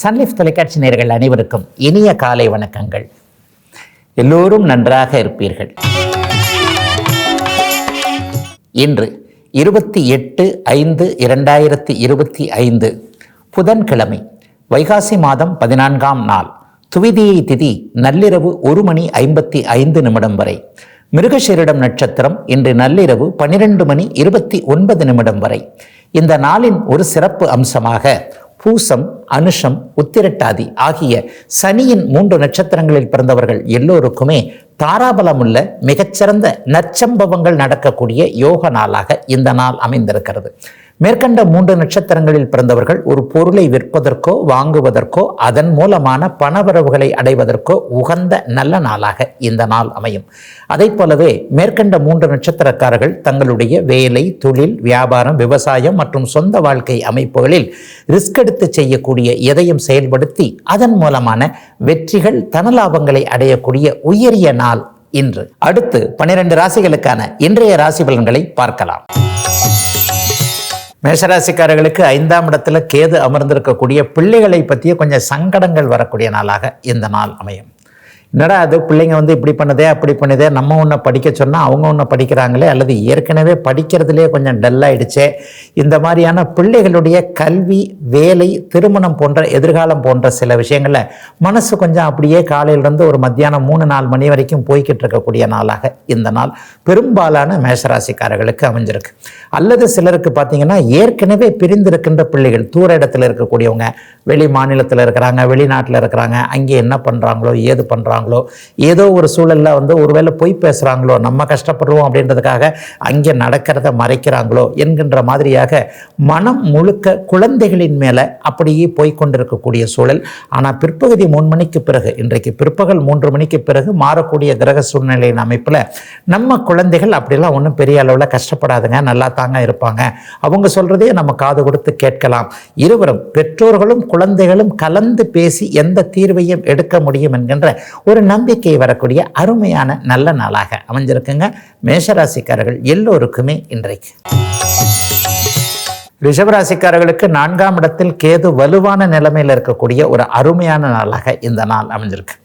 Sun Life தொலைக்காட்சி நேர்கள் அனைவருக்கும் இனிய காலை வணக்கங்கள். எல்லோரும் நன்றாக இருப்பீர்கள். இன்று இருபத்தி எட்டு ஐந்து இரண்டாயிரத்தி இருபத்தி ஐந்து புதன்கிழமை வைகாசி மாதம் பதினான்காம் நாள் துவிதியை திதி நள்ளிரவு ஒரு மணி ஐம்பத்தி ஐந்து நிமிடம் வரை. மிருகசீரிடம் நட்சத்திரம் இன்று நள்ளிரவு பன்னிரண்டு மணி இருபத்தி ஒன்பது நிமிடம் வரை. இந்த நாளின் ஒரு சிறப்பு அம்சமாக பூசம் அனுஷம் உத்திரட்டாதி ஆகிய சனியின் மூன்று நட்சத்திரங்களில் பிறந்தவர்கள் எல்லோருக்குமே தாராபலமுள்ள மிகச்சிறந்த நற்சம்பவங்கள் நடக்கக்கூடிய யோக நாளாக இந்த நாள் அமைந்திருக்கிறது. மேற்கண்ட மூன்று நட்சத்திரங்களில் பிறந்தவர்கள் ஒரு பொருளை விற்பதற்கோ வாங்குவதற்கோ அதன் மூலமான பணவரவுகளை அடைவதற்கோ உகந்த நல்ல நாளாக இந்த நாள் அமையும். அதை போலவே மேற்கண்ட மூன்று நட்சத்திரக்காரர்கள் தங்களுடைய வேலை தொழில் வியாபாரம் விவசாயம் மற்றும் சொந்த வாழ்க்கை அமைப்புகளில் ரிஸ்க் எடுத்து செய்யக்கூடிய எதையும் செயல்படுத்தி அதன் மூலமான வெற்றிகள் தனலாபங்களை அடையக்கூடிய உயரிய நாள் இன்று. அடுத்து பனிரெண்டு ராசிகளுக்கான இன்றைய ராசி பலன்களை பார்க்கலாம். மேஷராசிக்காரர்களுக்கு ஐந்தாம் இடத்துல கேது அமர்ந்திருக்கக்கூடிய பிள்ளைகளை பற்றிய கொஞ்சம் சங்கடங்கள் வரக்கூடிய நாளாக இந்த நாள் அமையும். என்னடா அது பிள்ளைங்க வந்து இப்படி பண்ணுதே அப்படி பண்ணுதே நம்ம ஒன்று படிக்க சொன்னால் அவங்க ஒன்று படிக்கிறாங்களே அல்லது ஏற்கனவே படிக்கிறதுலே கொஞ்சம் டல்லாயிடுச்சே இந்த மாதிரியான பிள்ளைகளுடைய கல்வி வேலை திருமணம் போன்ற எதிர்காலம் போன்ற சில விஷயங்களில் மனசு கொஞ்சம் அப்படியே காலையிலேருந்து ஒரு மத்தியானம் மூணு நாலு மணி வரைக்கும் போய்கிட்டு இருக்கக்கூடிய நாளாக இந்த நாள் பெரும்பாலான மேஷராசிக்காரர்களுக்கு அமைஞ்சிருக்கு. அல்லது சிலருக்கு பார்த்தீங்கன்னா ஏற்கனவே பிரிந்திருக்கின்ற பிள்ளைகள் தூர இடத்துல இருக்கக்கூடியவங்க வெளி மாநிலத்தில் இருக்கிறாங்க வெளிநாட்டில் இருக்கிறாங்க அங்கே என்ன பண்ணுறாங்களோ ஏது பேசுகிறாங்களோ ஏதோ ஒரு சூழலில் வந்து ஒருவேளை பொய் பேசுகிறாங்களோ நம்ம கஷ்டப்படுவோம் அப்படின்றதுக்காக அங்கே நடக்கிறத மறைக்கிறாங்களோ என்கின்ற மாதிரியாக மனம் முழுக்க குழந்தைகளின் மேலே அப்படியே போய்கொண்டிருக்கக்கூடிய சூழல். ஆனால் பிற்பகுதி மூணு மணிக்கு பிறகு இன்றைக்கு பிற்பகல் மூன்று மணிக்கு பிறகு மாறக்கூடிய கிரக சூழ்நிலையின் அமைப்பில் நம்ம குழந்தைகள் அப்படிலாம் ஒன்றும் பெரிய அளவில் கஷ்டப்படாதுங்க நல்லா தாங்க இருப்பாங்க. அவங்க சொல்கிறதே நம்ம காது கொடுத்து கேட்கலாம். இருவரும் பெற்றோர்களும் குழந்தைகளும் கலந்து பேசி எந்த தீர்வையும் எடுக்க முடியும் என்கின்ற ஒரு ஒரு நம்பிக்கை வரக்கூடிய அருமையான நல்ல நாளாக அமைஞ்சிருக்குங்க. மேஷராசிக்காரர்கள் எல்லோருக்குமே இன்றைக்கு. ரிஷபராசிக்காரர்களுக்கு நான்காம் இடத்தில் கேது வலுவான நிலைமையில் இருக்கக்கூடிய ஒரு அருமையான நாளாக இந்த நாள் அமைஞ்சிருக்கு.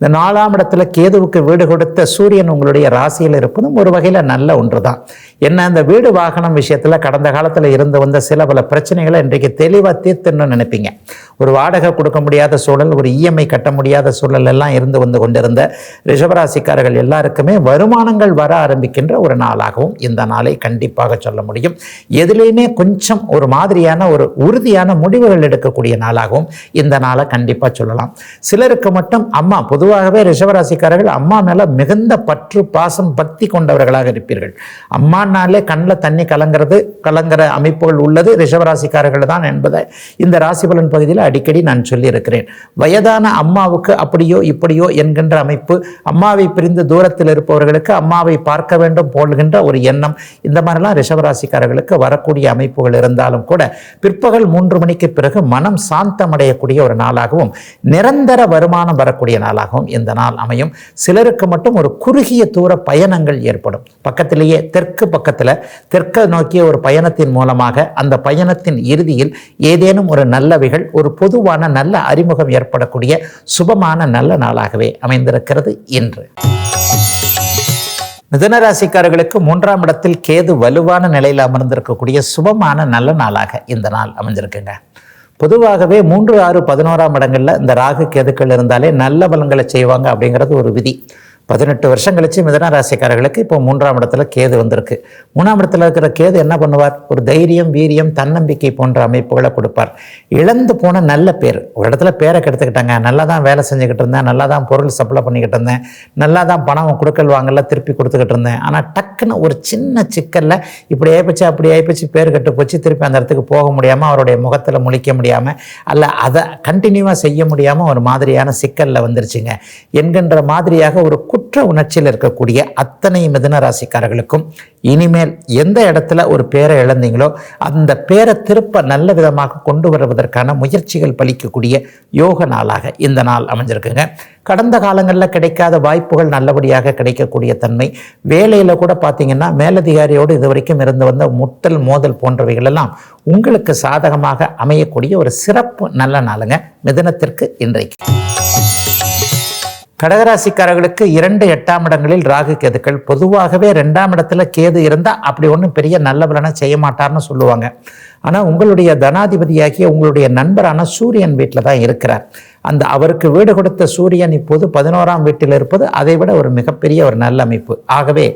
இந்த நாலாம் இடத்துல கேதுவுக்கு வீடு கொடுத்த சூரியன் உங்களுடைய ராசியில் இருப்பதும் ஒரு வகையில் நல்ல ஒன்று தான் என்ன அந்த வீடு வாகனம் விஷயத்தில் கடந்த காலத்தில் இருந்து வந்த சில பல பிரச்சனைகளை இன்றைக்கு தெளிவாக தீர்த்துன்னு நினைப்பீங்க. ஒரு வாடகை கொடுக்க முடியாத சூழல் ஒரு இஎம்ஐ கட்ட முடியாத சூழல் எல்லாம் இருந்து வந்து கொண்டிருந்த ரிஷபராசிக்காரர்கள் எல்லாருக்குமே வருமானங்கள் வர ஆரம்பிக்கின்ற ஒரு நாளாகவும் இந்த நாளை கண்டிப்பாக சொல்ல முடியும். எதுலேயுமே கொஞ்சம் ஒரு மாதிரியான ஒரு உறுதியான முடிவுகள் எடுக்கக்கூடிய நாளாகவும் இந்த நாளை கண்டிப்பாக சொல்லலாம். சிலருக்கு மட்டும் அம்மா பொதுவாகவே ரிஷபராசிக்காரர்கள் அம்மா மேலே மிகுந்த பற்று பாசம் பக்தி கொண்டவர்களாக இருப்பீர்கள். அம்மா அம்மானாலே கண்ணில் தண்ணி கலங்கிறது கலங்கிற அமைப்புகள் உள்ளது. ரிஷபராசிக்காரர்கள் தான் என்பதை இந்த ராசி பலன் பகுதியில் அடிக்கடி நான் சொல்லியிருக்கிறேன். வயதான அம்மாவுக்கு அப்படியோ இப்படியோ என்கின்ற அமைப்பு அம்மாவை பிரிந்து தூரத்தில் இருப்பவர்களுக்கு அம்மாவை பார்க்க வேண்டும் போல்கின்ற ஒரு எண்ணம் இந்த மாதிரிலாம் ரிஷபராசிக்காரர்களுக்கு வரக்கூடிய அமைப்புகள் இருந்தாலும் கூட பிற்பகல் மூன்று மணிக்கு பிறகு மனம் சாந்தமடையக்கூடிய ஒரு நாளாகவும் நிரந்தர வருமானம் வரக்கூடிய நாளாகவும் இந்த நாள் அமையும். சிலருக்கு மட்டும் ஒரு குறுகிய தூர பயணங்கள் ஏற்படும். பக்கத்திலேயே தெற்கு பக்கத்தில் தெற்க நோக்கிய ஒரு பயணத்தின் மூலமாக அந்த பயணத்தின் இறுதியில் ஏதேனும் ஒரு நல்லவைகள் ஒரு பொதுவான நல்ல அறிமுகம் ஏற்படக்கூடிய சுபமான நல்ல நாளாகவே அமைந்திருக்கிறது இன்று. மிதனராசிக்காரர்களுக்கு மூன்றாம் இடத்தில் கேது வலுவான நிலையில் அமர்ந்திருக்கக்கூடிய சுபமான நல்ல நாளாக இந்த நாள் அமைஞ்சிருக்குங்க. பொதுவாகவே மூன்று ஆறு பதினோராம் இடங்களில் இந்த ராகு கேதுக்கள் இருந்தாலே நல்ல பலன்களை செய்வாங்க அப்படிங்கிறது ஒரு விதி. பதினெட்டு வருஷம் கழிச்சு மிதன ராசிக்காரர்களுக்கு இப்போ மூன்றாம் இடத்துல கேது வந்திருக்கு. மூணாம் இடத்துல இருக்கிற கேது என்ன பண்ணுவார்? ஒரு தைரியம் வீரியம் தன்னம்பிக்கை போன்ற அமைப்புகளை கொடுப்பார். இழந்து போன நல்ல பேர். ஒரு இடத்துல பேரை கெடுத்துக்கிட்டாங்க. நல்லா தான் வேலை செஞ்சுக்கிட்டு இருந்தேன். நல்லா தான் பொருள் சப்ளை பண்ணிக்கிட்டு இருந்தேன். நல்லா தான் பணம் கொடுக்கல் வாங்கல திருப்பி கொடுத்துக்கிட்டு இருந்தேன். ஆனால் டக்குன்னு ஒரு சின்ன சிக்கலில் இப்படி ஆயிப்போச்சு அப்படி ஆயிப்போச்சு பேர் கெட்டு போச்சு திருப்பி அந்த இடத்துக்கு போக முடியாமல் அவருடைய முகத்தில் முழிக்க முடியாமல் அல்ல அதை கண்டினியூவாக செய்ய முடியாமல் ஒரு மாதிரியான சிக்கலில் வந்துருச்சுங்க. என்கின்ற மாதிரியாக ஒரு குற்ற உணர்ச்சியில் இருக்கக்கூடிய அத்தனை மிதன ராசிக்காரர்களுக்கும் இனிமேல் எந்த இடத்துல ஒரு பேரை இழந்தீங்களோ அந்த பேரை திருப்ப நல்ல விதமாக கொண்டு வருவதற்கான முயற்சிகள் பலிக்கக்கூடிய யோக நாளாக இந்த நாள் அமைஞ்சிருக்குங்க. கடந்த காலங்களில் கிடைக்காத வாய்ப்புகள் நல்லபடியாக கிடைக்கக்கூடிய தன்மை வேலையில் கூட பார்த்தீங்கன்னா மேலதிகாரியோடு இது வரைக்கும் இருந்து வந்த முட்டல் மோதல் போன்றவைகள் எல்லாம் உங்களுக்கு சாதகமாக அமையக்கூடிய ஒரு சிறப்பு நல்ல நாளுங்க மிதனத்திற்கு இன்றைக்கு. கடகராசிக்காரர்களுக்கு இரண்டு எட்டாம் இடங்களில் ராகு கேதுக்கள். பொதுவாகவே ரெண்டாம் இடத்துல கேது இருந்தால் அப்படி ஒன்றும் பெரிய நல்ல பலனை செய்ய மாட்டார்னு சொல்லுவாங்க. ஆனால் உங்களுடைய தனாதிபதியாகிய உங்களுடைய நண்பரான சூரியன் வீட்டில் தான் இருக்கிறார். அந்த அவருக்கு வீடு கொடுத்த சூரியன் இப்போது பதினோராம் வீட்டில் இருப்பது அதை விட ஒரு மிகப்பெரிய ஒரு நல்ல அமைப்பு. ஆகவே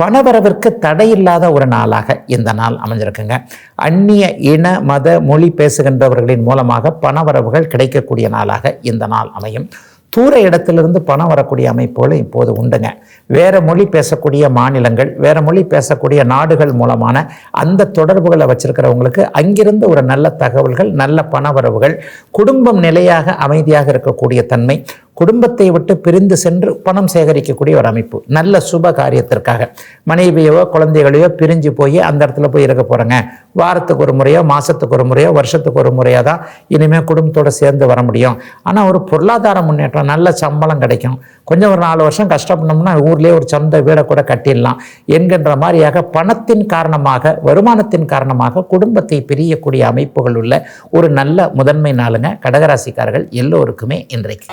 பணவரவிற்கு தடையில்லாத ஒரு நாளாக இந்த நாள் அமைஞ்சிருக்குங்க. அந்நிய இன மத மொழி பேசுகின்றவர்களின் மூலமாக பணவரவுகள் கிடைக்கக்கூடிய நாளாக இந்த நாள் அமையும். தூர இடத்திலிருந்து பணம் வரக்கூடிய அமைப்புகள் இப்போது உண்டுங்க. வேறு மொழி பேசக்கூடிய மாநிலங்கள் வேறு மொழி பேசக்கூடிய நாடுகள் மூலமான அந்த தொடர்புகளை வச்சுருக்கிறவங்களுக்கு அங்கிருந்து ஒரு நல்ல தகவல்கள் நல்ல பணவரவுகள் குடும்பம் நிலையாக அமைதியாக இருக்கக்கூடிய தன்மை குடும்பத்தை விட்டு பிரிந்து சென்று பணம் சேகரிக்கக்கூடிய ஒரு அமைப்பு. நல்ல சுப காரியத்திற்காக. மனைவியோ குழந்தைகளையோ பிரிஞ்சு போய் அந்த இடத்துல போய் இருக்க போகிறேங்க வாரத்துக்கு ஒரு முறையோ மாதத்துக்கு ஒரு முறையோ வருஷத்துக்கு ஒரு முறையாக தான் இனிமேல் குடும்பத்தோடு சேர்ந்து வர முடியும். ஆனால் ஒரு பொருளாதார முன்னேற்றம் நல்ல சம்பளம் கிடைக்கும். கொஞ்சம் ஒரு நாலு வருஷம் கஷ்டப்படணும்னா ஊர்லேயே ஒரு சொந்த வீடை கூட கட்டிடலாம். என்கின்ற மாதிரியாக பணத்தின் காரணமாக வருமானத்தின் காரணமாக குடும்பத்தை பிரியக்கூடிய அமைப்புகள் உள்ள ஒரு நல்ல முதன்மை நாளுங்க கடகராசிக்காரர்கள் எல்லோருக்குமே இன்றைக்கு.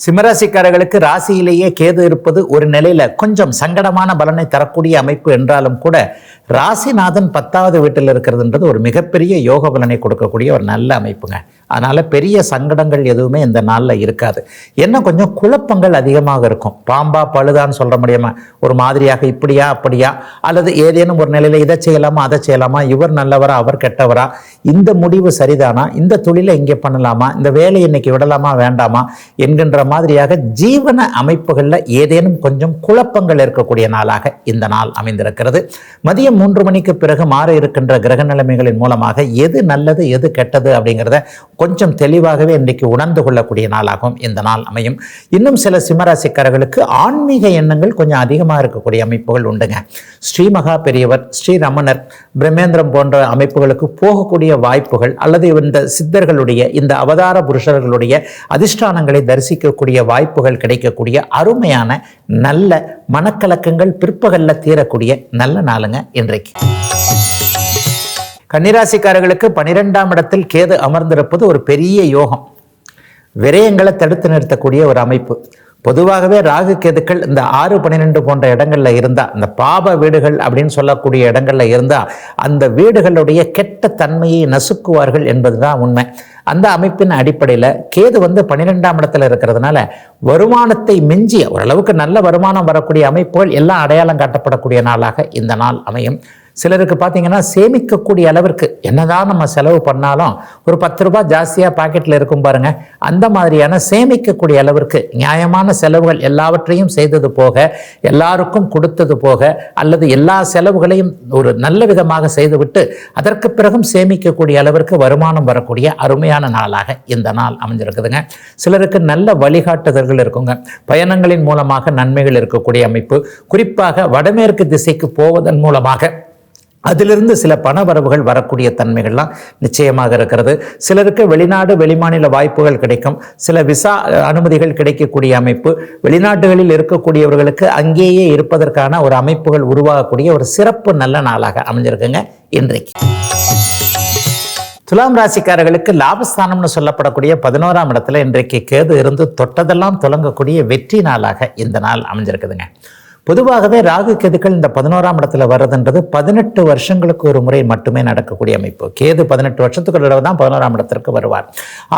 சிம்மராசிக்காரர்களுக்கு ராசியிலேயே கேது இருப்பது ஒரு நிலையில கொஞ்சம் சங்கடமான பலனை தரக்கூடிய அமைப்பு என்றாலும் கூட ராசிநாதன் பத்தாவது வீட்டில் இருக்கிறதுன்றது ஒரு மிகப்பெரிய யோக பலனை கொடுக்கக்கூடிய ஒரு நல்ல அமைப்புங்க. அதனால் பெரிய சங்கடங்கள் எதுவுமே இந்த நாளில் இருக்காது. என்ன கொஞ்சம் குழப்பங்கள் அதிகமாக இருக்கும். பாம்பா பழுதான்னு சொல்ல முடியாமல் ஒரு மாதிரியாக இப்படியா அப்படியா? அல்லது ஏதேனும் ஒரு நிலையில் இதை செய்யலாமா அதை செய்யலாமா? இவர் நல்லவரா அவர் கெட்டவரா? இந்த முடிவு சரிதானா? இந்த தொழிலை இங்கே பண்ணலாமா? இந்த வேலையை இன்னைக்கு விடலாமா வேண்டாமா? என்கின்ற மாதிரியாக ஜீவன அமைப்புகளில் ஏதேனும் கொஞ்சம் குழப்பங்கள் இருக்கக்கூடிய நாளாக இந்த நாள் அமைந்திருக்கிறது. மதியம் மூன்று மணிக்கு பிறகு மாற இருக்கின்ற கிரக நிலைமைகளின் மூலமாக எது நல்லது எது கெட்டது அப்படிங்கிறத கொஞ்சம் தெளிவாகவே இன்றைக்கு உணர்ந்து கொள்ளக்கூடிய நாளாகவும் இந்த நாள் அமையும். இன்னும் சில சிம்மராசிக்காரர்களுக்கு ஆன்மீக எண்ணங்கள் கொஞ்சம் அதிகமாக இருக்கக்கூடிய அமைப்புகள் உண்டுங்க. ஸ்ரீமகா பெரியவர் ஸ்ரீ ரமணர் பிரம்மேந்திரம் போன்ற அமைப்புகளுக்கு போகக்கூடிய வாய்ப்புகள் அல்லது இந்த சித்தர்களுடைய இந்த அவதார புருஷர்களுடைய அதிஷ்டானங்களை தரிசிக்கக்கூடிய வாய்ப்புகள் கிடைக்கக்கூடிய அருமையான நல்ல மனக்கலக்கங்கள் பிற்பகலில் தீரக்கூடிய நல்ல நாளுங்க இன்றைக்கு. கன்னிராசிக்காரர்களுக்கு பனிரெண்டாம் இடத்தில் கேது அமர்ந்திருப்பது ஒரு பெரிய யோகம். விரயங்களை தடுத்து நிறுத்தக்கூடிய ஒரு அமைப்பு. பொதுவாகவே ராகு கேதுக்கள் இந்த ஆறு பன்னிரெண்டு போன்ற இடங்கள்ல இருந்தா இந்த பாப வீடுகள் அப்படின்னு சொல்லக்கூடிய இடங்கள்ல இருந்தா அந்த வீடுகளுடைய கெட்ட தன்மையை நசுக்குவார்கள் என்பதுதான் உண்மை. அந்த அமைப்பின் அடிப்படையில் கேது வந்து பன்னிரெண்டாம் இடத்துல இருக்கிறதுனால வருமானத்தை மிஞ்சிய ஓரளவுக்கு நல்ல வருமானம் வரக்கூடிய அமைப்புகள் எல்லாம் அடையாளம் காட்டப்படக்கூடிய நாளாக இந்த நாள் அமையும். சிலருக்கு பார்த்தீங்கன்னா சேமிக்கக்கூடிய அளவிற்கு என்னதான் நம்ம செலவு பண்ணாலும் ஒரு பத்து ரூபாய் ஜாஸ்தியாக பாக்கெட்டில் இருக்கும் பாருங்க. அந்த மாதிரியான சேமிக்கக்கூடிய அளவிற்கு நியாயமான செலவுகள் எல்லாவற்றையும் செய்தது போக எல்லாருக்கும் கொடுத்தது போக அல்லது எல்லா செலவுகளையும் ஒரு நல்ல விதமாக செய்துவிட்டு அதற்கு பிறகும் சேமிக்கக்கூடிய அளவிற்கு வருமானம் வரக்கூடிய அருமையான நாளாக இந்த நாள் அமைஞ்சிருக்குதுங்க. சிலருக்கு நல்ல வழிகாட்டுதல்கள் இருக்குங்க. பயணங்களின் மூலமாக நன்மைகள் இருக்கக்கூடிய அமைப்பு. குறிப்பாக வடமேற்கு திசைக்கு போவதன் மூலமாக அதிலிருந்து சில பண வரவுகள் வரக்கூடிய தன்மைகள்லாம் நிச்சயமாக இருக்கிறது. சிலருக்கு வெளிநாடு வெளிமாநில வாய்ப்புகள் கிடைக்கும். சில விசா அனுமதிகள் கிடைக்கக்கூடிய அமைப்பு. வெளிநாடுகளில் இருக்கக்கூடியவர்களுக்கு அங்கேயே இருப்பதற்கான ஒரு அமைப்புகள் உருவாகக்கூடிய ஒரு சிறப்பு நல்ல நாளாக அமைஞ்சிருக்குங்க இன்றைக்கு. துலாம் ராசிக்காரர்களுக்கு லாபஸ்தானம்னு சொல்லப்படக்கூடிய பதினோராம் இடத்துல இன்றைக்கு கேது இருந்து தொட்டதெல்லாம் தொடங்கக்கூடிய வெற்றி நாளாக இந்த நாள் அமைஞ்சிருக்குதுங்க. பொதுவாகவே ராகு கேதுக்கள் இந்த பதினோராம் இடத்துல வர்றதுன்றது பதினெட்டு வருஷங்களுக்கு ஒரு முறை மட்டுமே நடக்கக்கூடிய அமைப்பு. கேது பதினெட்டு வருஷத்துக்கு ஒரு தான் பதினோராம் இடத்திற்கு வருவார்.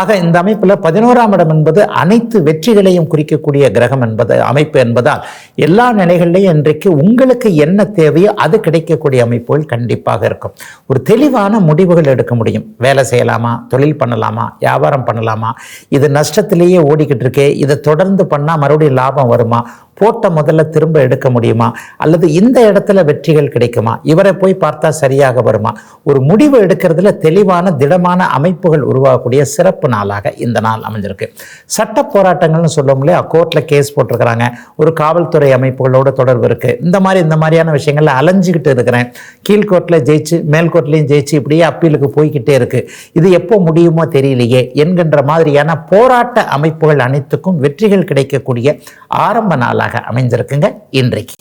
ஆக இந்த அமைப்பில் பதினோராம் இடம் என்பது அனைத்து வெற்றிகளையும் குறிக்கக்கூடிய கிரகம் என்பது அமைப்பு என்பதால் எல்லா நிலைகளிலையும் இன்றைக்கு உங்களுக்கு என்ன தேவையோ அது கிடைக்கக்கூடிய அமைப்புகள் கண்டிப்பாக இருக்கும். ஒரு தெளிவான முடிவுகள் எடுக்க முடியும். வேலை செய்யலாமா? தொழில் பண்ணலாமா? வியாபாரம் பண்ணலாமா? இது நஷ்டத்திலேயே ஓடிக்கிட்டு இருக்கே. இதை தொடர்ந்து பண்ணால் மறுபடியும் லாபம் வருமா? போட்ட முதல்ல திரும்ப எடுக்க எடுக்க முடியுமா? அல்லது இந்த இடத்துல வெற்றிகள் கிடைக்குமா? இவரை போய் பார்த்தா சரியாக வருமா? ஒரு முடிவு எடுக்கிறதுல தெளிவான திடமான அமைப்புகள் உருவாகக்கூடிய சிறப்பு நாளாக இந்த நாள் அமைஞ்சிருக்கு. சட்ட போராட்டங்கள்னு சொல்லும் இல்லையா? கோர்ட்டில் கேஸ் போட்டிருக்கிறாங்க. ஒரு காவல்துறை அமைப்புகளோட தொடர்பு இருக்குது இந்த மாதிரி இந்த மாதிரியான விஷயங்கள்ல அலைஞ்சிக்கிட்டு இருக்கிறேன். கீழ்கோர்ட்டில் ஜெயிச்சு மேல்கோர்ட்லையும் ஜெயிச்சு இப்படியே அப்பீலுக்கு போய்கிட்டே இருக்கு. இது எப்போ முடியுமோ தெரியலையே. என்கின்ற மாதிரியான போராட்ட அமைப்புகள் அனைத்துக்கும் வெற்றிகள் கிடைக்கக்கூடிய ஆரம்ப நாளாக அமைந்திருக்குங்க இன்றைக்கு.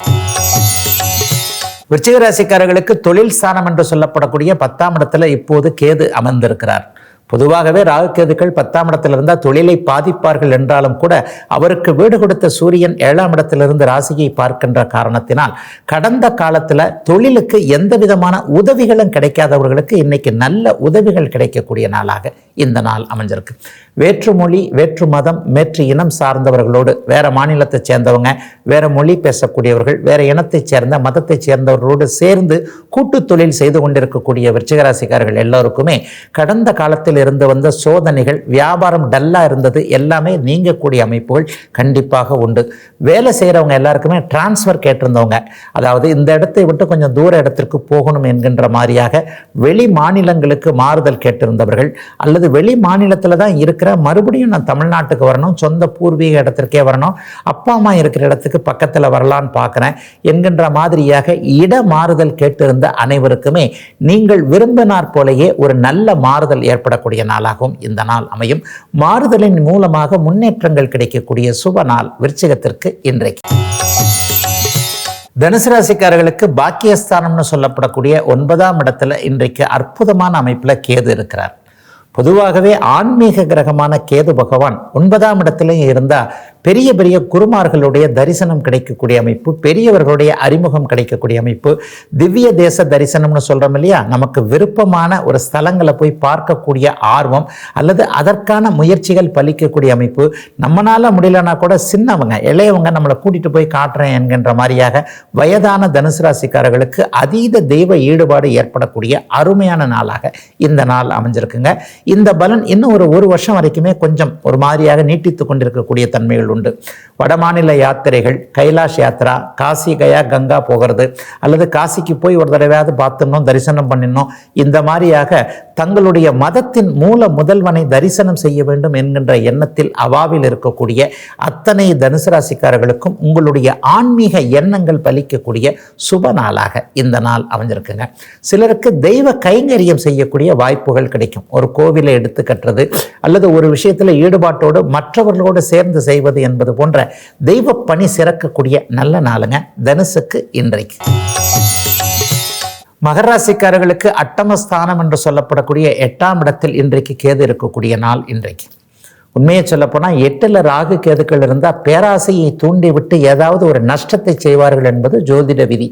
விருச்சிக ராசிக்காரர்களுக்கு தொழில் ஸ்தானம் என்று சொல்லப்படக்கூடிய பத்தாம் இடத்துல இப்போது கேது அமர்ந்திருக்கிறார். பொதுவாகவே ராகுகேதுக்கள் பத்தாம் இடத்துல இருந்தால் தொழிலை பாதிப்பார்கள் என்றாலும் கூட அவருக்கு வீடு கொடுத்த சூரியன் ஏழாம் இடத்திலிருந்து ராசியை பார்க்கின்ற காரணத்தினால் கடந்த காலத்தில் தொழிலுக்கு எந்த விதமான உதவிகளும் கிடைக்காதவர்களுக்கு இன்னைக்கு நல்ல உதவிகள் கிடைக்கக்கூடிய நாளாக இந்த நாள் அமைஞ்சிருக்கு. வேற்று மொழி வேற்று மதம் வேற்று இனம் சார்ந்தவர்களோடு வேறு மாநிலத்தை சேர்ந்தவங்க வேறு மொழி பேசக்கூடியவர்கள் வேறு இனத்தைச் சேர்ந்த மதத்தைச் சேர்ந்தவர்களோடு சேர்ந்து கூட்டு தொழில் செய்து கொண்டிருக்கக்கூடிய விருச்சிகராசிக்காரர்கள் எல்லோருக்குமே கடந்த காலத்தில் இருந்து வந்த சோதனைகள் வியாபாரம் டல்லாக இருந்தது. எல்லாமே நீங்கக்கூடிய அமைப்புகள் கண்டிப்பாக உண்டு. வேலை செய்கிறவங்க எல்லாருக்குமே டிரான்ஸ்ஃபர் கேட்டிருந்தவங்க அதாவது இந்த இடத்தை விட்டு கொஞ்சம் தூர இடத்திற்கு போகணும் என்கின்ற மாதிரியாக வெளி மாநிலங்களுக்கு மாறுதல் கேட்டிருந்தவர்கள் அல்லது வெளி மாநிலத்தில் தான் இருக்கிற மறுபடியும் நான் தமிழ்நாட்டுக்கு வரணும் சொந்த பூர்வீக இடத்திற்கே வரணும் அப்பா அம்மா இருக்கிற இடத்துக்கு பக்கத்தில் வரலான்னு பார்க்குறேன் என்கின்ற மாதிரியாக இட மாறுதல் கேட்டிருந்த அனைவருக்குமே நீங்கள் விரும்பினார் போலேயே ஒரு நல்ல மாறுதல் ஏற்படக்கூடிய நாளாகவும் இந்த நாள் அமையும். மாறுதலின் மூலமாக முன்னேற்றங்கள் கிடைக்கக்கூடிய சுப நாள் விருச்சிகத்திற்கு இன்றைக்கு. தனுசு ராசிக்காரர்களுக்கு பாக்கியஸ்தானம்னு சொல்லப்படக்கூடிய ஒன்பதாம் இடத்துல இன்றைக்கு அற்புதமான அமைப்பில் கேது இருக்கிறார். பொதுவாகவே ஆன்மீக கிரகமான கேது பகவான் ஒன்பதாம் இடத்துலையும் இருந்தால் பெரிய பெரிய குருமார்களுடைய தரிசனம் கிடைக்கக்கூடிய அமைப்பு பெரியவர்களுடைய அறிமுகம் கிடைக்கக்கூடிய அமைப்பு திவ்ய தேச தரிசனம்னு சொல்கிறோம் இல்லையா? நமக்கு விருப்பமான ஒரு ஸ்தலங்களை போய் பார்க்கக்கூடிய ஆர்வம் அல்லது அதற்கான முயற்சிகள் பலிக்கக்கூடிய அமைப்பு. நம்மளால் முடியலன்னா கூட சின்னவங்க இளையவங்க நம்மளை கூட்டிகிட்டு போய் காட்டுறேன் என்கின்ற மாதிரியாக வயதான தனுசு ராசிக்காரர்களுக்கு அதீத தெய்வ ஈடுபாடு ஏற்படக்கூடிய அருமையான நாளாக இந்த நாள் அமைஞ்சிருக்குங்க. இந்த பலன் இன்னும் ஒரு ஒரு வருஷம் வரைக்குமே கொஞ்சம் ஒரு மாதிரியாக நீட்டித்து கொண்டிருக்கக்கூடிய தன்மைகள் உண்டு. வடமாநில யாத்திரைகள் கைலாஷ் யாத்ரா காசி கயா கங்கா போகிறது. அல்லது காசிக்கு போய் ஒரு தடவையாவது பார்த்துடணும் தரிசனம் பண்ணிடணும். இந்த மாதிரியாக தங்களுடைய மதத்தின் மூல முதல்வனை தரிசனம் செய்ய வேண்டும் என்கின்ற எண்ணத்தில் அவாவில் இருக்கக்கூடிய அத்தனை தனுசு ராசிக்காரர்களுக்கும் உங்களுடைய ஆன்மீக எண்ணங்கள் பலிக்கக்கூடிய சுப நாளாக இந்த நாள் அமைஞ்சிருக்குங்க. சிலருக்கு தெய்வ கைங்கரியம் செய்யக்கூடிய வாய்ப்புகள் கிடைக்கும். ஒரு கோ கோவிலை எடுத்து கட்டுறது அல்லது ஒரு விஷயத்தில் ஈடுபாட்டோடு மற்றவர்களோடு சேர்ந்து செய்வது என்பது போன்ற தெய்வ பணி சிறக்கக்கூடிய நல்ல நாளுங்க தனுசுக்கு இன்றைக்கு. மகராசிக்காரர்களுக்கு அட்டமஸ்தானம் என்று சொல்லப்படக்கூடிய எட்டாம் இடத்தில் இன்றைக்கு கேது இருக்கக்கூடிய நாள் இன்றைக்கு. உண்மையை சொல்லப்போனால் எட்டில் ராகு கேதுக்கள் இருந்தால் பேராசையை தூண்டிவிட்டு ஏதாவது ஒரு நஷ்டத்தை செய்வார்கள் என்பது ஜோதிட விதி.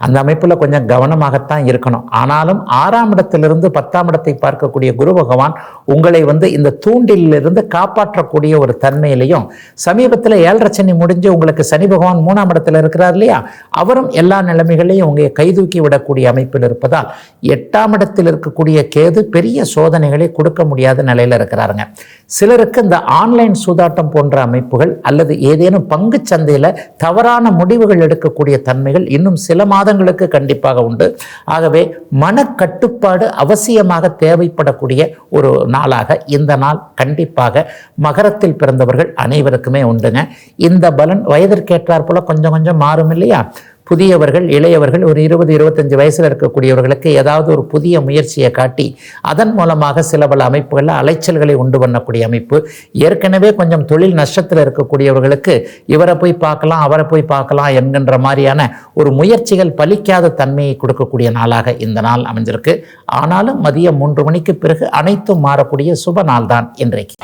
அந்த அமைப்பில் கொஞ்சம் கவனமாகத்தான் இருக்கணும். ஆனாலும் ஆறாம் இடத்திலிருந்து பத்தாம் இடத்தை பார்க்கக்கூடிய குரு பகவான் உங்களை வந்து இந்த தூண்டிலிருந்து காப்பாற்றக்கூடிய ஒரு தன்மையிலையும் சமீபத்தில் ஏழரை சனி முடிஞ்சு உங்களுக்கு சனி பகவான் மூணாம் இடத்துல இருக்கிறார் இல்லையா? அவரும் எல்லா நிலைமைகளையும் உங்களை கைதூக்கி விடக்கூடிய அமைப்பில் இருப்பதால் எட்டாம் இடத்தில் இருக்கக்கூடிய கேது பெரிய சோதனைகளை கொடுக்க முடியாத நிலையில் இருக்கிறாருங்க. சிலருக்கு இந்த ஆன்லைன் சூதாட்டம் போன்ற அமைப்புகள் அல்லது ஏதேனும் பங்கு சந்தையில் தவறான முடிவுகள் எடுக்கக்கூடிய தன்மைகள் இன்னும் சில மாதங்களுக்கு கண்டிப்பாக உண்டு. ஆகவே மனக்கட்டுப்பாடு அவசியமாக தேவைப்படக்கூடிய ஒரு நாளாக இந்த நாள் கண்டிப்பாக மகரத்தில் பிறந்தவர்கள் அனைவருக்குமே உண்டுங்க. இந்த பலன் வயதிற்கேற்றாற்போல் கொஞ்சம் கொஞ்சம் மாறும் இல்லையா? புதியவர்கள் இளையவர்கள் ஒரு இருபது இருபத்தஞ்சு வயசில் இருக்கக்கூடியவர்களுக்கு ஏதாவது ஒரு புதிய முயற்சியை காட்டி அதன் மூலமாக சில பல அமைப்புகளில் அலைச்சல்களை உண்டு பண்ணக்கூடிய அமைப்பு. ஏற்கனவே கொஞ்சம் தொழில் நஷ்டத்தில் இருக்கக்கூடியவர்களுக்கு இவரை போய் பார்க்கலாம் அவரை போய் பார்க்கலாம் என்கின்ற மாதிரியான ஒரு முயற்சிகள் பலிக்காத தன்மையை கொடுக்கக்கூடிய நாளாக இந்த நாள் அமைஞ்சிருக்கு. ஆனாலும் மதியம் மூன்று மணிக்கு பிறகு அனைத்தும் மாறக்கூடிய சுப நாள் தான் இன்றைக்கு.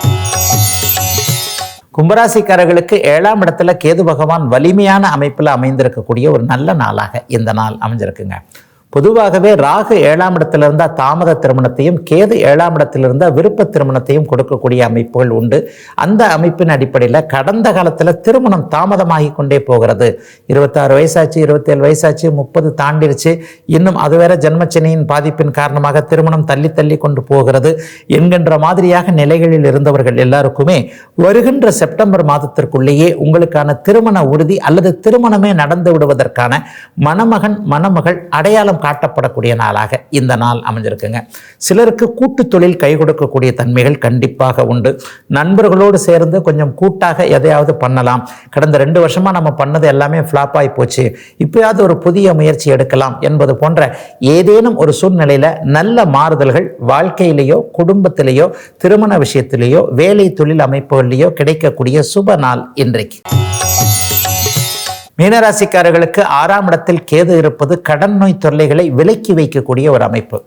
கும்பராசிக்காரர்களுக்கு ஏழாம் இடத்துல கேது பகவான் வலிமையான அமைப்பில் அமைந்திருக்கக்கூடிய ஒரு நல்ல நாளாக இந்த நாள் அமைஞ்சிருக்குங்க. பொதுவாகவே ராகு ஏழாம் இடத்துல இருந்தால் தாமத திருமணத்தையும் கேது ஏழாம் இடத்துல இருந்தால் விருப்ப திருமணத்தையும் கொடுக்கக்கூடிய அமைப்புகள் உண்டு. அந்த அமைப்பின் அடிப்படையில் கடந்த காலத்தில் திருமணம் தாமதமாகி கொண்டே போகிறது. இருபத்தாறு வயசாச்சு இருபத்தேழு வயசாச்சு முப்பது தாண்டிருச்சு. இன்னும் அது வேற ஜென்மச்சனியின் பாதிப்பின் காரணமாக திருமணம் தள்ளி தள்ளி கொண்டு போகிறது என்கின்ற மாதிரியாக நிலைகளில் இருந்தவர்கள் எல்லாருக்குமே வருகின்ற செப்டம்பர் மாதத்திற்குள்ளேயே உங்களுக்கான திருமண உறுதி அல்லது திருமணமே நடந்து விடுவதற்கான மணமகன் மணமகள் அடையாளம் காட்டப்படக்கூடிய நாளாக இந்த நாள் அமைஞ்சிருக்குங்க. சிலருக்கு கூட்டு தொழில் கை கொடுக்கக்கூடிய தன்மைகள் கண்டிப்பாக உண்டு. நண்பர்களோடு சேர்ந்து கொஞ்சம் கூட்டாக எதையாவது பண்ணலாம். கடந்த ரெண்டு வருஷமா நம்ம பண்ணது எல்லாமே ஃப்ளாப் ஆகி போச்சு. இப்பயாவது ஒரு புதிய முயற்சி எடுக்கலாம் என்பது போன்ற ஏதேனும் ஒரு சூழ்நிலையில நல்ல மாறுதல்கள் வாழ்க்கையிலேயோ குடும்பத்திலேயோ திருமண விஷயத்திலேயோ வேலை தொழில் அமைப்புகள்லேயோ கிடைக்கக்கூடிய சுப நாள் இன்றைக்கு. மீனராசிக்காரர்களுக்கு ஆறாம் இடத்தில் கேது இருப்பது கடன் நோய் தொல்லைகளை விலக்கி வைக்கக்கூடிய ஒரு அமைப்பு.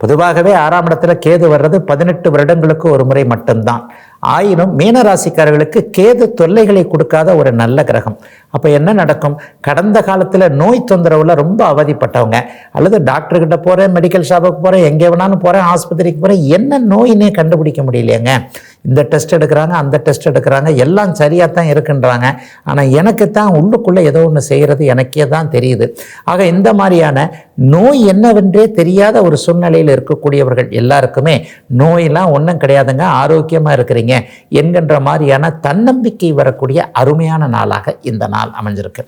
பொதுவாகவே ஆறாம் இடத்துல கேது வர்றது பதினெட்டு வருடங்களுக்கு ஒரு முறை மட்டும்தான். ஆயினும் மீனராசிக்காரர்களுக்கு கேது தொல்லைகளை கொடுக்காத ஒரு நல்ல கிரகம். அப்போ என்ன நடக்கும்? கடந்த காலத்தில் நோய் தொந்தரவுல ரொம்ப அவதிப்பட்டவங்க. அல்லது டாக்டர்கிட்ட போகிறேன் மெடிக்கல் ஷாப்புக்கு போகிறேன் எங்கே வேணாலும் போகிறேன் ஆஸ்பத்திரிக்கு போகிறேன் என்ன நோயினே கண்டுபிடிக்க முடியலையேங்க? இந்த டெஸ்ட் எடுக்கிறாங்க அந்த டெஸ்ட் எடுக்கிறாங்க எல்லாம் சரியாக தான் இருக்குன்றாங்க. ஆனால் எனக்கு தான் உள்ளுக்குள்ளே ஏதோ ஒன்று செய்கிறது எனக்கே தான் தெரியுது. ஆக இந்த மாதிரியான நோய் என்னவென்றே தெரியாத ஒரு சூழ்நிலையில் இருக்கக்கூடியவர்கள் எல்லாருக்குமே நோயெல்லாம் ஒன்றும் கிடையாதுங்க. ஆரோக்கியமாக இருக்கிறீங்க என்கின்ற மாதிரியான தன்னம்பிக்கை வரக்கூடிய அருமையான நாளாக இந்த நாள் அமைஞ்சிருக்கு.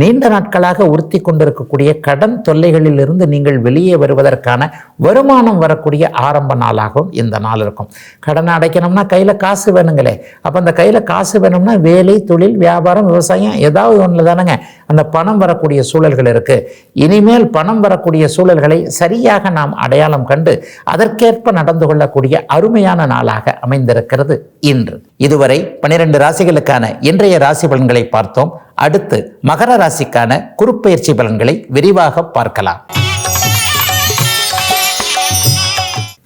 நீண்ட நாட்களாக உறுத்தி கொண்டிருக்கக்கூடிய கடன் தொல்லைகளில் இருந்து நீங்கள் வெளியே வருவதற்கான வருமானம் வரக்கூடிய ஆரம்ப நாளாகவும் இந்த நாள் இருக்கும். கடன் அடைக்கணும்னா கையில் காசு வேணுங்களே. அப்போ அந்த கையில் காசு வேணும்னா வேலை தொழில் வியாபாரம் விவசாயம் ஏதாவது ஒன்றில் தானேங்க. அந்த பணம் வரக்கூடிய சூழல்கள் இருக்கு. இனிமேல் பணம் வரக்கூடிய சூழல்களை சரியாக நாம் அடையாளம் கண்டு அதற்கேற்ப நடந்து கொள்ளக்கூடிய அருமையான நாளாக அமைந்திருக்கிறது இன்று. இதுவரை பனிரெண்டு ராசிகளுக்கான இன்றைய ராசி பலன்களை பார்த்தோம். அடுத்து மகர ராசிக்கான குறுப்பெயர்ச்சி பலன்களை விரிவாக பார்க்கலாம்.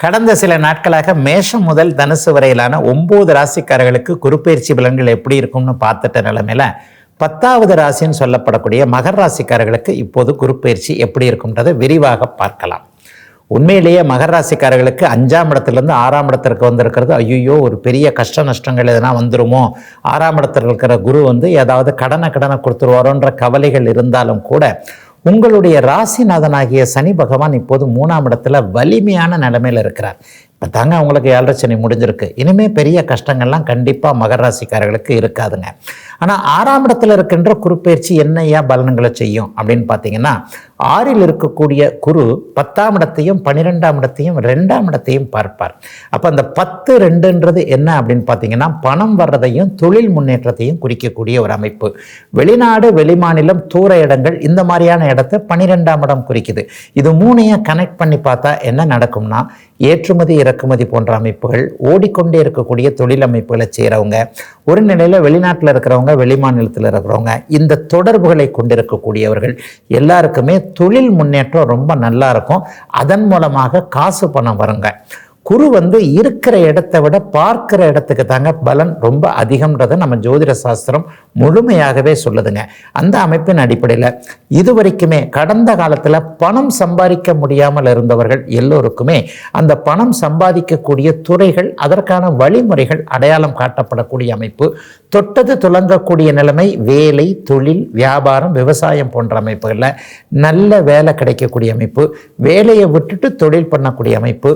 கடந்த சில நாட்களாக மேஷம் முதல் தனுசு வரையிலான ஒம்பது ராசிக்காரர்களுக்கு குருப்பெயர்ச்சி பலன்கள் எப்படி இருக்கும்னு பார்த்துட்ட நிலமையில பத்தாவது ராசின்னு சொல்லப்படக்கூடிய மகர் ராசிக்காரர்களுக்கு இப்போது குருப்பெயர்ச்சி எப்படி இருக்கும்ன்றதை விரிவாக பார்க்கலாம். உண்மையிலேயே மகர ராசிக்காரர்களுக்கு அஞ்சாம் இடத்துலேருந்து ஆறாம் இடத்திற்கு வந்திருக்கிறது. ஐயோ ஒரு பெரிய கஷ்ட நஷ்டங்கள் எதனா வந்துருமோ? ஆறாம் இடத்தில் இருக்கிற குரு வந்து ஏதாவது கடனை கடனை கொடுத்துருவாரோன்ற கவலைகள் இருந்தாலும் கூட உங்களுடைய ராசிநாதனாகிய சனி பகவான் இப்போது மூணாம் இடத்துல வலிமையான நிலைமையில் இருக்கிறார். இப்போ தாங்க அவங்களுக்கு ஏழரை சனி முடிஞ்சிருக்கு. இனிமே பெரிய கஷ்டங்கள்லாம் கண்டிப்பாக மகர ராசிக்காரர்களுக்கு இருக்காதுங்க. ஆனால் ஆறாம் இடத்துல இருக்கின்ற குறுப்பெயர்ச்சி என்னையா பலன்களை செய்யும் அப்படின்னு பார்த்தீங்கன்னா ஆறில் இருக்கக்கூடிய குரு பத்தாம் இடத்தையும் பன்னிரெண்டாம் இடத்தையும் ரெண்டாம் இடத்தையும் பார்ப்பார். அப்போ அந்த பத்து ரெண்டுன்றது என்ன அப்படின்னு பார்த்தீங்கன்னா பணம் வர்றதையும் தொழில் முன்னேற்றத்தையும் குறிக்கக்கூடிய ஒரு அமைப்பு. வெளிநாடு வெளிமாநிலம் தூர இடங்கள் இந்த மாதிரியான இடத்த பன்னிரெண்டாம் இடம் குறிக்குது. இது மூணையும் கனெக்ட் பண்ணி பார்த்தா என்ன நடக்கும்னா ஏற்றுமதி இறக்குமதி போன்ற அமைப்புகள் ஓடிக்கொண்டே இருக்கக்கூடிய தொழில் அமைப்புகளை செய்கிறவங்க ஒரு நிலையில் வெளிநாட்டில் இருக்கிறவங்க வெளிமாநிலத்தில் இருக்கிறவங்க இந்த தொடர்புகளை கொண்டிருக்கக்கூடியவர்கள் எல்லாருக்குமே தொழில் முன்னேற்றம் ரொம்ப நல்லா இருக்கும். அதன் மூலமாக காசு பணம் வருங்க. குரு வந்து இருக்கிற இடத்த விட பார்க்கிற இடத்துக்கு தாங்க பலன் ரொம்ப அதிகம்ன்றதை நம்ம ஜோதிட சாஸ்திரம் முழுமையாகவே சொல்லுதுங்க. அந்த அமைப்பின் அடிப்படையில் இதுவரைக்குமே கடந்த காலத்தில் பணம் சம்பாதிக்க முடியாமல் இருந்தவர்கள் எல்லோருக்குமே அந்த பணம் சம்பாதிக்கக்கூடிய துறைகள் அதற்கான வழிமுறைகள் அடையாளம் காட்டப்படக்கூடிய அமைப்பு தொட்டது துலங்கக்கூடிய நிலைமை வேலை தொழில் வியாபாரம் விவசாயம் போன்ற அமைப்புகளில் நல்ல வேலை கிடைக்கக்கூடிய அமைப்பு வேலையை விட்டுட்டு தொழில் பண்ணக்கூடிய அமைப்பு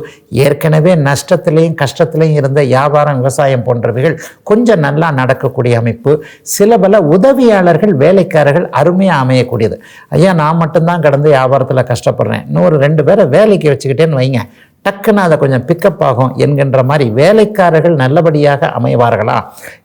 ஏற்கனவே நஷ்டத்திலையும் கஷ்டத்திலையும் இருந்த வியாபாரம் விவசாயம் போன்றவைகள் கொஞ்சம் நல்லா நடக்கக்கூடிய அமைப்பு. சில பல உதவியாளர்கள் வேலைக்காரர்கள் அருமையாக அமையக்கூடியது. ஐயா நான் மட்டும்தான் கடந்து வியாபாரத்தில் கஷ்டப்படுறேன். இன்னொரு ரெண்டு பேரை வேலைக்கு வச்சுக்கிட்டேன்னு வைங்க. டக்குன்னு அதை கொஞ்சம் பிக்கப் ஆகும் என்கின்ற மாதிரி வேலைக்காரர்கள் நல்லபடியாக அமைவார்களா?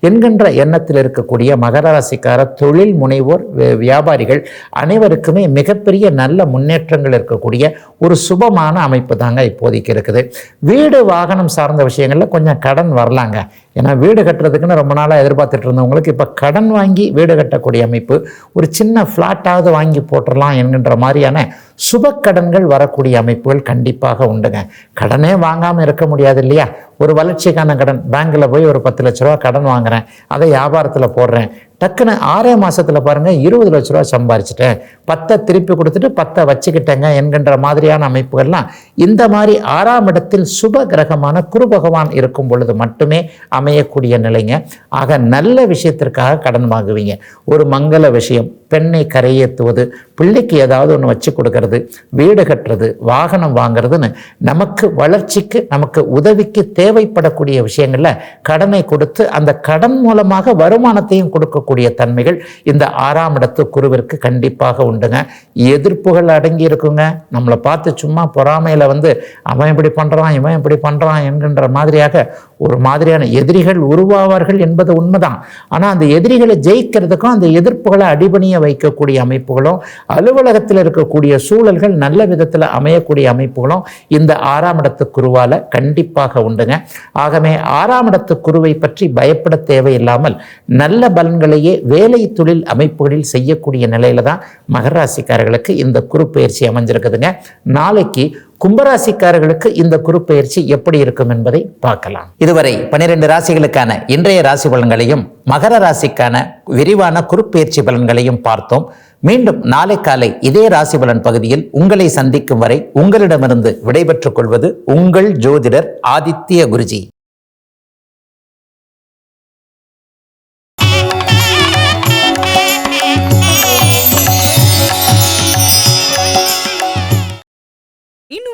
என்கின்ற எண்ணத்தில் இருக்கக்கூடிய மகர ராசிக்கார தொழில் முனைவோர் வியாபாரிகள் அனைவருக்குமே மிகப்பெரிய நல்ல முன்னேற்றங்கள் இருக்கக்கூடிய ஒரு சுபமான அமைப்பு தாங்க இப்போதைக்கு இருக்குது. வீடு வாகனம் சார்ந்த விஷயங்களில் கொஞ்சம் கடன் வரலாங்க. ஏன்னா வீடு கட்டுறதுக்குன்னு ரொம்ப நாளாக எதிர்பார்த்துட்டு இருந்தவங்களுக்கு இப்போ கடன் வாங்கி வீடு கட்டக்கூடிய அமைப்பு ஒரு சின்ன ஃப்ளாட்டாவது வாங்கி போட்டுடலாம் என்கின்ற மாதிரியான சுப கடன்கள் வரக்கூடிய அமைப்புகள் கண்டிப்பாக உண்டுங்க. கடனே வாங்காமல் இருக்க முடியாது இல்லையா? ஒரு வளர்ச்சிக்கான கடன். பேங்க்கில் போய் ஒரு பத்து லட்ச ரூபா கடன் வாங்குறேன். அதை வியாபாரத்தில் போடுறேன். டக்குன்னு ஆறே மாதத்தில் பாருங்கள் இருபது லட்ச ரூபா சம்பாரிச்சிட்டேன். பத்தை திருப்பி கொடுத்துட்டு பத்தை வச்சுக்கிட்டேங்க என்கின்ற மாதிரியான அமைப்புகள்லாம் இந்த மாதிரி ஆறாம் இடத்தில் சுப கிரகமான குரு பகவான் இருக்கும் பொழுது மட்டுமே அமையக்கூடிய நிலைங்க. ஆக நல்ல விஷயத்திற்காக கடன் வாங்குவீங்க. ஒரு மங்கள விஷயம் பெண்ணை கரையேற்றுவது பிள்ளைக்கு ஏதாவது ஒன்று வச்சு கொடுக்கறது வீடு கட்டுறது வாகனம் வாங்குறதுன்னு நமக்கு வளர்ச்சிக்கு நமக்கு உதவிக்கு தேவைப்படக்கூடிய விஷயங்களில் கடனை கொடுத்து அந்த கடன் மூலமாக வருமானத்தையும் கொடுக்கக்கூடிய தன்மைகள் இந்த ஆறாம் இடத்து குருவிற்கு கண்டிப்பாக உண்டுங்க. எதிர்ப்புகள் அடங்கி இருக்குங்க. நம்மளை பார்த்து சும்மா பொறாமையில் வந்து அவன் இப்படி பண்றான் இவன் இப்படி பண்றான் என்கின்ற மாதிரியாக ஒரு மாதிரியான எதிரிகள் உருவாவார்கள் என்பது உண்மைதான். ஆனால் அந்த எதிரிகளை ஜெயிக்கிறதுக்கும் அந்த எதிர்ப்புகளை அடிபணிய வைக்கக்கூடிய அமைப்புகளும் அலுவலகத்தில் இருக்கக்கூடிய சூழல்கள் நல்ல விதத்தில் அமையக்கூடிய அமைப்புகளும் இந்த ஆறாம் இடத்து குருவால் கண்டிப்பாக உண்டுங்க. ஆகவே ஆறாம் இடத்து குருவை பற்றி பயப்பட தேவையில்லாமல் நல்ல பலன்களையே வேலை தொழில் அமைப்புகளில் செய்யக்கூடிய நிலையில தான் மகராசிக்காரர்களுக்கு இந்த குரு பயிற்சி அமைஞ்சிருக்குதுங்க. நாளைக்கு கும்பராசிக்காரர்களுக்கு இந்த குறுப்பெயர்ச்சி எப்படி இருக்கும் என்பதை பார்க்கலாம். இதுவரை பனிரெண்டு ராசிகளுக்கான இன்றைய ராசி பலன்களையும் மகர ராசிக்கான விரிவான குறுப்பெயர்ச்சி பலன்களையும் பார்த்தோம். மீண்டும் நாளை காலை இதே ராசி பலன் பகுதியில் உங்களை சந்திக்கும் வரை உங்களிடமிருந்து விடைபெற்றுக் கொள்வது உங்கள் ஜோதிடர் ஆதித்ய குருஜி.